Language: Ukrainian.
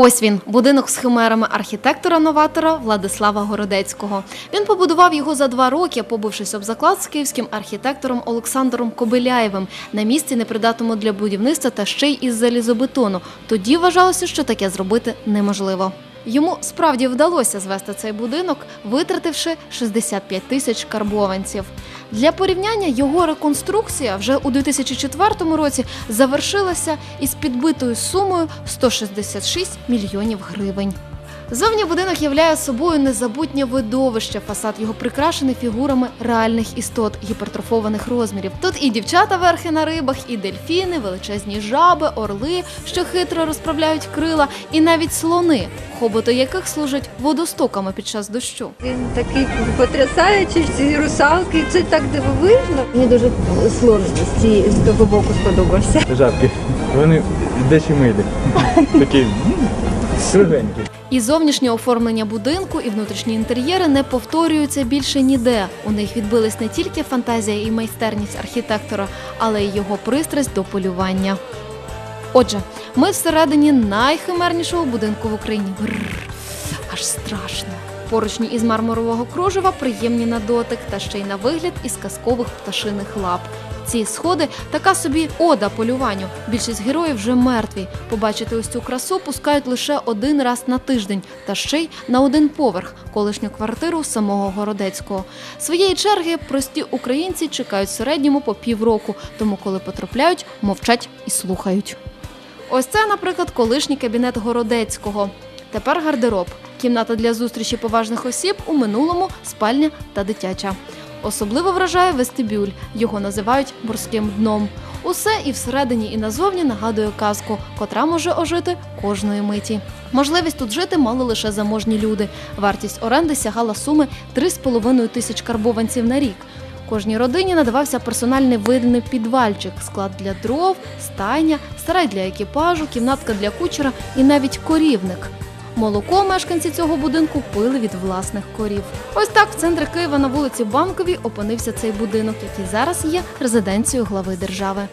Ось він, будинок з химерами архітектора-новатора Владислава Городецького. Він побудував його за два роки, побившись об заклад з київським архітектором Олександром Кобиляєвим на місці непридатному для будівництва та ще й із залізобетону. Тоді вважалося, що таке зробити неможливо. Йому справді вдалося звести цей будинок, витративши 65 тисяч карбованців. Для порівняння його реконструкція вже у 2004 році завершилася із підбитою сумою 166 мільйонів гривень. Зовні будинок являє собою незабутнє видовище. Фасад його прикрашений фігурами реальних істот гіпертрофованих розмірів. Тут і дівчата верхи на рибах, і дельфіни, величезні жаби, орли, що хитро розправляють крила, і навіть слони, хоботи яких служать водостоками під час дощу. Він такий потрясаючий, ці русалки, це так дивовижно. Мені дуже слон з, ці, з того боку сподобався. Жабки. Вони дечі милі. Такі кругленькі. І зовнішнє оформлення будинку, і внутрішні інтер'єри не повторюються більше ніде. У них відбились не тільки фантазія і майстерність архітектора, але й його пристрасть до полювання. Отже, ми всередині найхимернішого будинку в Україні. Бррр, аж страшно. Поручні із мармурового кружева приємні на дотик та ще й на вигляд із казкових пташиних лап. Ці сходи така собі ода полюванню. Більшість героїв вже мертві. Побачити ось цю красу пускають лише один раз на тиждень, та ще й на один поверх колишню квартиру самого Городецького. Своєї черги прості українці чекають в середньому по півроку, тому коли потрапляють, мовчать і слухають. Ось це, наприклад, колишній кабінет Городецького. Тепер гардероб, кімната для зустрічі поважних осіб у минулому спальня та дитяча. Особливо вражає вестибюль. Його називають морським дном. Усе і всередині, і назовні нагадує казку, котра може ожити кожної миті. Можливість тут жити мали лише заможні люди. Вартість оренди сягала суми 3,5 тисяч карбованців на рік. Кожній родині надавався персональний видний підвальчик, склад для дров, стайня, сарай для екіпажу, кімнатка для кучера і навіть корівник. Молоко мешканці цього будинку пили від власних корів. Ось так в центрі Києва на вулиці Банковій опинився цей будинок, який зараз є резиденцією глави держави.